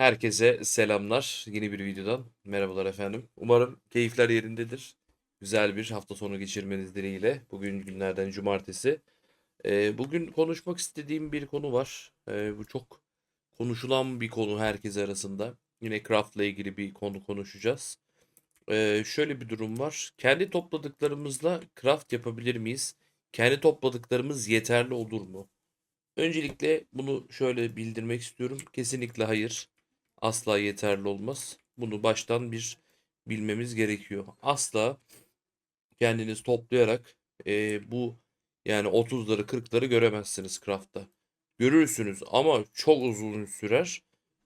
Herkese selamlar. Yeni bir videodan merhabalar efendim. Umarım keyifler yerindedir. Güzel bir hafta sonu geçirmeniz dileğiyle. Bugün günlerden cumartesi. Ee, bugün konuşmak istediğim bir konu var. Ee, bu çok konuşulan bir konu herkes arasında. Yine craftla ilgili bir konu konuşacağız. Ee, şöyle bir durum var. Kendi topladıklarımızla craft yapabilir miyiz? Kendi topladıklarımız yeterli olur mu? Öncelikle bunu şöyle bildirmek istiyorum. Kesinlikle hayır. Asla yeterli olmaz. Bunu baştan bir bilmemiz gerekiyor. Asla kendiniz toplayarak e, bu yani 30'ları 40'ları göremezsiniz craft'ta. Görürsünüz ama çok uzun sürer.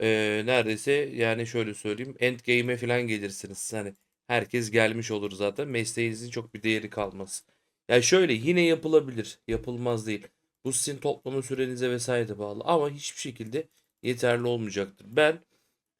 E, neredeyse yani şöyle söyleyeyim endgame'e falan gelirsiniz. Hani herkes gelmiş olur zaten. Mesleğinizin çok bir değeri kalmaz. Yani şöyle yine yapılabilir. Yapılmaz değil. Bu sizin toplama sürenize vesaire bağlı ama hiçbir şekilde yeterli olmayacaktır. Ben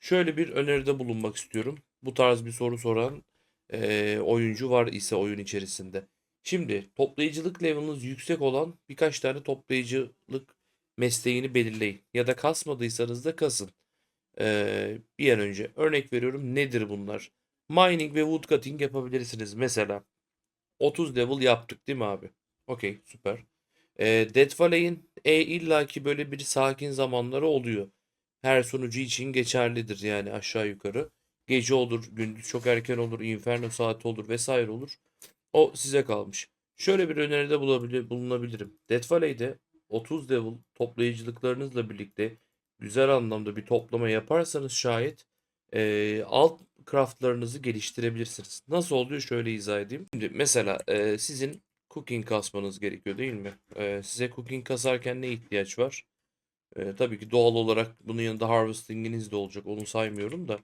şöyle bir öneride bulunmak istiyorum. Bu tarz bir soru soran eee, oyuncu var ise oyun içerisinde. Şimdi toplayıcılık level'ınız yüksek olan birkaç tane toplayıcılık mesleğini belirleyin. Ya da kasmadıysanız da kasın. Eee, bir an önce örnek veriyorum nedir bunlar? Mining ve woodcutting yapabilirsiniz. Mesela 30 level yaptık değil mi abi? Okey süper. Ee, Death Valley'in e, illaki böyle bir sakin zamanları oluyor. Her sunucu için geçerlidir yani aşağı yukarı. Gece olur, gündüz çok erken olur, inferno saati olur vesaire olur. O size kalmış. Şöyle bir öneride bulunabilirim. Death Valley'de 30 level toplayıcılıklarınızla birlikte güzel anlamda bir toplama yaparsanız şayet eee, alt craftlarınızı geliştirebilirsiniz. Nasıl oluyor? Şöyle izah edeyim. Şimdi mesela eee, sizin cooking kasmanız gerekiyor değil mi? Eee, size cooking kasarken ne ihtiyaç var? Eee, tabii ki doğal olarak bunun yanında harvesting'iniz de olacak. Onu saymıyorum da.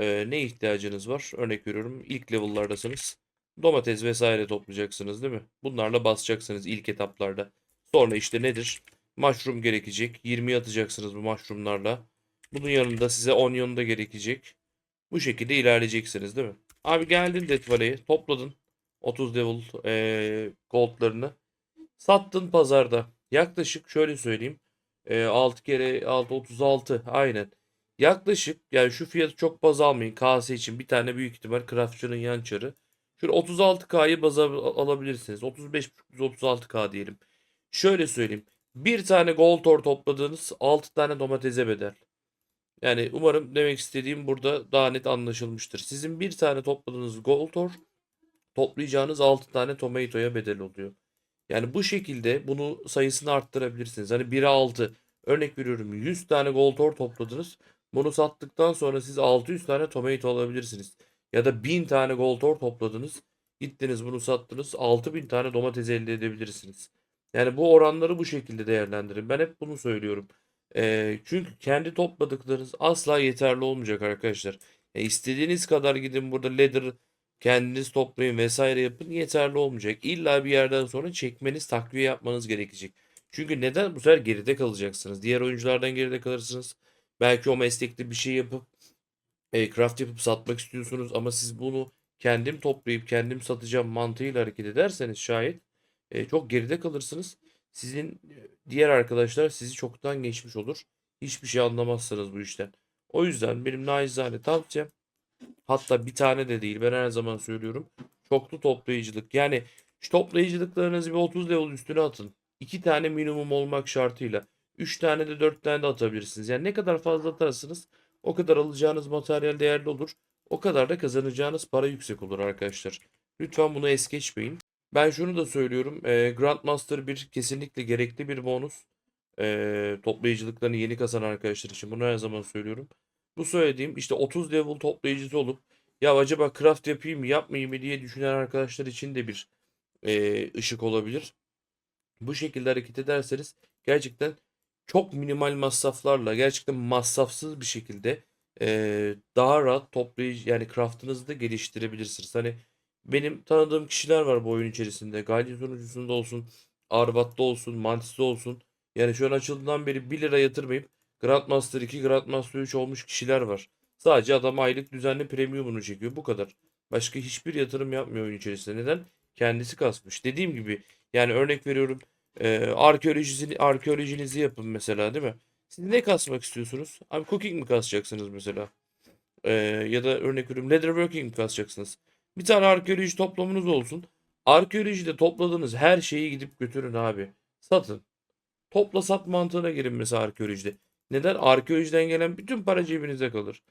Eee, ne ihtiyacınız var? Örnek veriyorum. İlk level'lardasınız. Domates vesaire toplayacaksınız değil mi? Bunlarla basacaksınız ilk etaplarda. Sonra işte nedir? Mushroom gerekecek. 20 atacaksınız bu mushroomlarla. Bunun yanında size onion da gerekecek. Bu şekilde ilerleyeceksiniz değil mi? Abi geldin Death Valley'e topladın. 30 level eee gold'larını. Sattın pazarda. Yaklaşık şöyle söyleyeyim. Eee 6 kere 6 36 aynen. Yaklaşık yani şu fiyatı çok baz almayın. KS için bir tane büyük ihtimal Craftçı'nın yan çarı. Şöyle 36K'yı baz al- alabilirsiniz. 35,5-36K diyelim. Şöyle söyleyeyim. Bir tane gold ore topladığınız 6 tane domatese bedel. Yani umarım demek istediğim burada daha net anlaşılmıştır. Sizin bir tane topladığınız gold ore toplayacağınız 6 tane tomatoya bedel oluyor. Yani bu şekilde bunu sayısını arttırabilirsiniz. Hani 1'e 6 örnek veriyorum 100 tane gold ore topladınız. Bunu sattıktan sonra siz 600 tane tomato alabilirsiniz. Ya da 1000 tane gold ore topladınız. Gittiniz bunu sattınız 6000 tane domates elde edebilirsiniz. Yani bu oranları bu şekilde değerlendirin. Ben hep bunu söylüyorum. Ee, çünkü kendi topladıklarınız asla yeterli olmayacak arkadaşlar. E, istediğiniz kadar gidin burada ladder kendiniz toplayın vesaire yapın yeterli olmayacak. İlla bir yerden sonra çekmeniz, takviye yapmanız gerekecek. Çünkü neden? Bu sefer geride kalacaksınız. Diğer oyunculardan geride kalırsınız. Belki o meslekte bir şey yapıp e, craft yapıp satmak istiyorsunuz ama siz bunu kendim toplayıp kendim satacağım mantığıyla hareket ederseniz şayet e, çok geride kalırsınız. Sizin e, diğer arkadaşlar sizi çoktan geçmiş olur. Hiçbir şey anlamazsınız bu işten. O yüzden benim naçizane tavsiyem hatta bir tane de değil ben her zaman söylüyorum. Çoklu toplayıcılık. Yani şu toplayıcılıklarınızı bir 30 level üstüne atın. 2 tane minimum olmak şartıyla. 3 tane de 4 tane de atabilirsiniz. Yani ne kadar fazla atarsınız o kadar alacağınız materyal değerli olur. O kadar da kazanacağınız para yüksek olur arkadaşlar. Lütfen bunu es geçmeyin. Ben şunu da söylüyorum. E, Grandmaster bir kesinlikle gerekli bir bonus. E, toplayıcılıklarını yeni kazanan arkadaşlar için. Bunu her zaman söylüyorum. Bu söylediğim işte 30 level toplayıcısı olup ya acaba craft yapayım mı yapmayayım mı diye düşünen arkadaşlar için de bir e, ışık olabilir. Bu şekilde hareket ederseniz gerçekten çok minimal masraflarla gerçekten masrafsız bir şekilde eee, daha rahat toplayıcı yani craftınızı da geliştirebilirsiniz. Hani benim tanıdığım kişiler var bu oyun içerisinde. Guardian sunucusunda olsun, Arbat'ta olsun, Mantis'te olsun. Yani şu an açıldığından beri 1 lira yatırmayıp Grandmaster 2, Grandmaster 3 olmuş kişiler var. Sadece adam aylık düzenli premiumunu çekiyor. Bu kadar. Başka hiçbir yatırım yapmıyor oyun içerisinde. Neden? Kendisi kasmış. Dediğim gibi yani örnek veriyorum. Ee, arkeolojisini, arkeolojinizi yapın mesela değil mi? Siz ne kasmak istiyorsunuz? Abi cooking mi kasacaksınız mesela? Ee, ya da örnek veriyorum leatherworking mi kasacaksınız? Bir tane arkeoloji toplamanız olsun. Arkeolojide topladığınız her şeyi gidip götürün abi. Satın. Topla sat mantığına girin mesela arkeolojide. Neden? Arkeolojiden gelen bütün para cebinize kalır.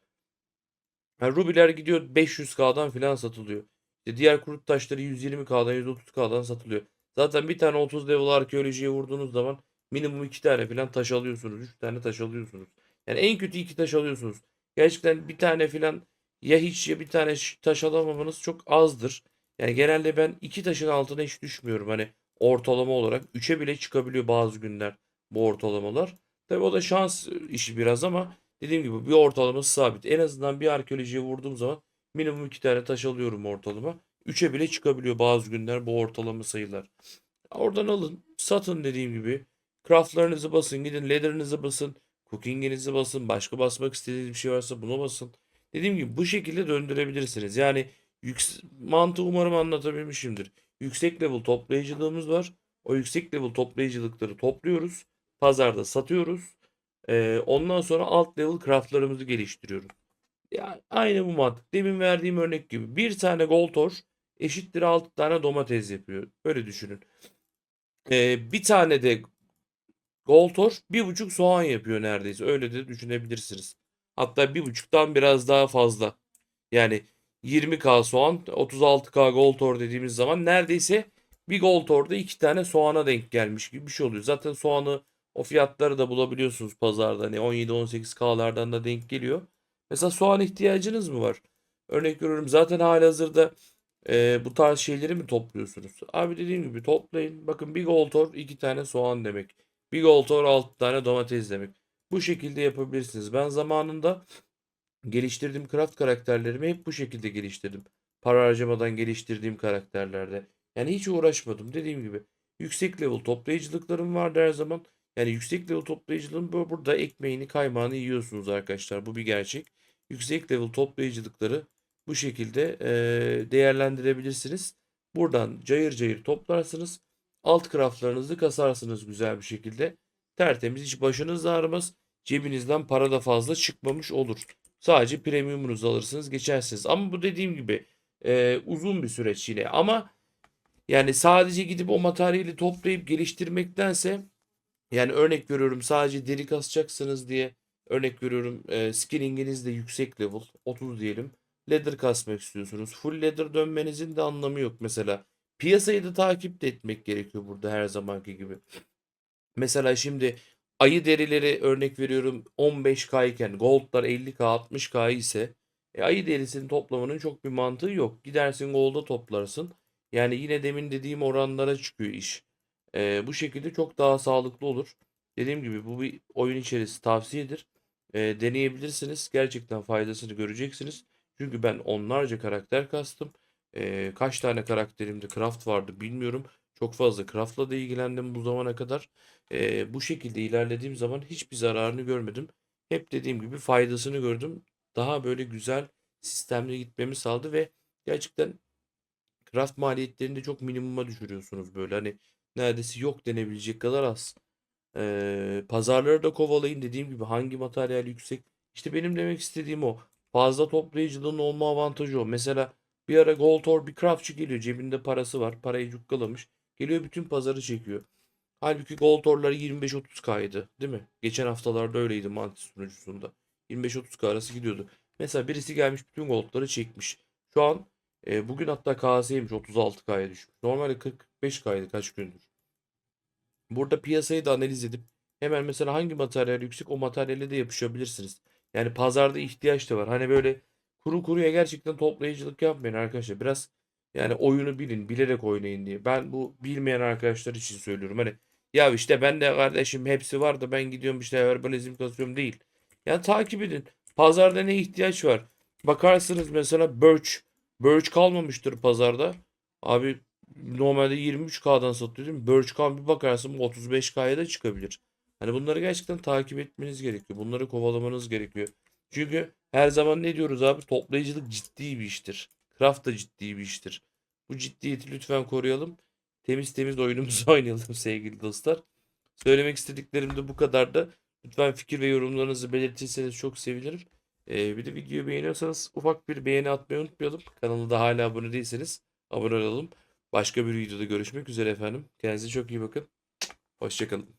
Yani rubiler gidiyor 500K'dan falan satılıyor. İşte diğer kurut taşları 120K'dan 130K'dan satılıyor. Zaten bir tane 30 level arkeolojiye vurduğunuz zaman minimum 2 tane falan taş alıyorsunuz. 3 tane taş alıyorsunuz. Yani en kötü 2 taş alıyorsunuz. Gerçekten bir tane falan ya hiç ya bir tane taş alamamanız çok azdır. Yani genelde ben 2 taşın altına hiç düşmüyorum. Hani ortalama olarak 3'e bile çıkabiliyor bazı günler bu ortalamalar. Tabii o da şans işi biraz ama dediğim gibi bir ortalaması sabit. En azından bir arkeolojiye vurduğum zaman minimum 2 tane taş alıyorum ortalama. 3'e bile çıkabiliyor bazı günler bu ortalama sayılar. Oradan alın, satın dediğim gibi. Craftlarınızı basın, gidin leather'ınızı basın, cooking'inizi basın, başka basmak istediğiniz bir şey varsa buna basın. Dediğim gibi bu şekilde döndürebilirsiniz. Yani mantığı umarım anlatabilmişimdir. Yüksek level toplayıcılığımız var. O yüksek level toplayıcılıkları topluyoruz. Pazarda satıyoruz. Ee, ondan sonra alt level craftlarımızı geliştiriyoruz. Ya aynı bu mantık. Demin verdiğim örnek gibi. Bir tane Goltor eşittir 6 tane domates yapıyor. Öyle düşünün. Ee, bir tane de Goltor bir buçuk soğan yapıyor neredeyse. Öyle de düşünebilirsiniz. Hatta bir buçuktan biraz daha fazla. Yani 20k soğan, 36k Goltor dediğimiz zaman neredeyse bir Goltor'da iki tane soğana denk gelmiş gibi bir şey oluyor. Zaten soğanı o fiyatları da bulabiliyorsunuz pazarda. Hani 17-18k'lardan da denk geliyor. Mesela soğan ihtiyacınız mı var? Örnek veriyorum zaten halihazırda e, bu tarz şeyleri mi topluyorsunuz? Abi dediğim gibi toplayın. Bakın bir Goltor iki tane soğan demek. Bir Goltor 6 tane domates demek. Bu şekilde yapabilirsiniz. Ben zamanında geliştirdiğim craft karakterlerimi hep bu şekilde geliştirdim. Para harcamadan geliştirdiğim karakterlerde. Yani hiç uğraşmadım. Dediğim gibi yüksek level toplayıcılıklarım vardı her zaman. Yani yüksek level toplayıcılığın bu- burada ekmeğini kaymağını yiyorsunuz arkadaşlar. Bu bir gerçek. Yüksek level toplayıcılıkları bu şekilde eee, değerlendirebilirsiniz. Buradan cayır cayır toplarsınız. Alt craftlarınızı kasarsınız güzel bir şekilde. Tertemiz hiç başınız ağrımaz. Cebinizden para da fazla çıkmamış olur. Sadece premiumunuzu alırsınız geçersiniz. Ama bu dediğim gibi e, uzun bir süreç yine. Ama yani sadece gidip o materyali toplayıp geliştirmektense yani örnek veriyorum sadece deri kasacaksınız diye örnek veriyorum e, skillinginiz de yüksek level 30 diyelim. Leather kasmak istiyorsunuz. Full leather dönmenizin de anlamı yok mesela. Piyasayı da takip de etmek gerekiyor burada her zamanki gibi. Mesela şimdi ayı derileri örnek veriyorum 15K iken goldlar 50K 60K ise e, ayı derisini toplamanın çok bir mantığı yok. Gidersin gold'a toplarsın. Yani yine demin dediğim oranlara çıkıyor iş. E, bu şekilde çok daha sağlıklı olur. Dediğim gibi bu bir oyun içerisi tavsiyedir. E, deneyebilirsiniz. Gerçekten faydasını göreceksiniz. Çünkü ben onlarca karakter kastım. E, kaç tane karakterimde craft vardı bilmiyorum. Çok fazla craft'la da ilgilendim bu zamana kadar. Ee, bu şekilde ilerlediğim zaman hiçbir zararını görmedim. Hep dediğim gibi faydasını gördüm. Daha böyle güzel sistemli gitmemi sağladı ve gerçekten craft maliyetlerini de çok minimuma düşürüyorsunuz böyle. Hani neredeyse yok denebilecek kadar az. Ee, pazarları da kovalayın dediğim gibi hangi materyal yüksek. İşte benim demek istediğim o. Fazla toplayıcılığın olma avantajı o. Mesela bir ara Goltor bir craftçı geliyor cebinde parası var. Parayı cukkalamış. Geliyor bütün pazarı çekiyor. Halbuki Goltor'ları 25-30K'ydı değil mi? Geçen haftalarda öyleydi Mantis sunucusunda. 25-30K arası gidiyordu. Mesela birisi gelmiş bütün Gold'ları çekmiş. Şu an e, bugün hatta KS'ymiş 36K'ya düşmüş. Normalde 45K'ydı kaç gündür. Burada piyasayı da analiz edip hemen mesela hangi materyal yüksek o materyale de yapışabilirsiniz. Yani pazarda ihtiyaç da var. Hani böyle kuru kuruya gerçekten toplayıcılık yapmayın arkadaşlar. Biraz yani oyunu bilin, bilerek oynayın diye. Ben bu bilmeyen arkadaşlar için söylüyorum. Hani ya işte ben de kardeşim hepsi var da ben gidiyorum işte herbalizm kasıyorum değil. Yani takip edin. Pazarda ne ihtiyaç var? Bakarsınız mesela Birch. Birch kalmamıştır pazarda. Abi normalde 23K'dan satılıyor değil mi? Birchcam bir bakarsın 35K'ya da çıkabilir. Hani bunları gerçekten takip etmeniz gerekiyor. Bunları kovalamanız gerekiyor. Çünkü her zaman ne diyoruz abi? Toplayıcılık ciddi bir iştir. Craft da ciddi bir iştir. Bu ciddiyeti lütfen koruyalım. Temiz temiz oyunumuzu oynayalım sevgili dostlar. Söylemek istediklerim de bu kadar da. Lütfen fikir ve yorumlarınızı belirtirseniz çok sevinirim. Ee, bir de videoyu beğeniyorsanız ufak bir beğeni atmayı unutmayalım. Kanalda hala abone değilseniz abone olalım. Başka bir videoda görüşmek üzere efendim. Kendinize çok iyi bakın. Hoşçakalın.